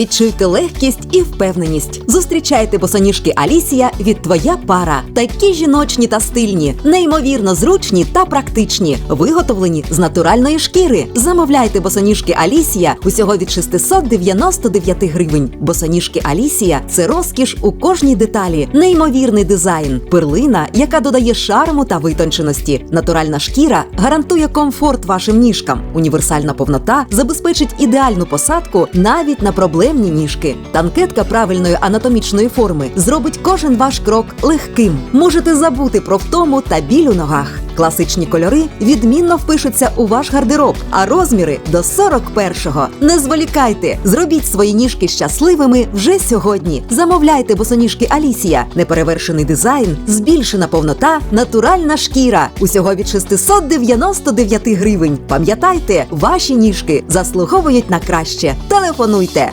Відчуйте легкість і впевненість. Зустрічайте босоніжки Алісія від твоя пара. Такі жіночні та стильні, неймовірно зручні та практичні, виготовлені з натуральної шкіри. Замовляйте босоніжки Алісія усього від 699 гривень. Босоніжки Алісія це розкіш у кожній деталі, неймовірний дизайн, перлина, яка додає шарму та витонченості. Натуральна шкіра гарантує комфорт вашим ніжкам. Універсальна повнота забезпечить ідеальну посадку навіть на проблемні ніжки. Танкетка правильної анатомічної форми зробить кожен ваш крок легким. Можете забути про втому та біль у ногах. Класичні кольори відмінно впишуться у ваш гардероб, а розміри до 41-го. Не зволікайте, зробіть свої ніжки щасливими вже сьогодні. Замовляйте босоніжки Алісія, неперевершений дизайн, збільшена повнота, натуральна шкіра. Усього від 699 гривень. Пам'ятайте, ваші ніжки заслуговують на краще. Телефонуйте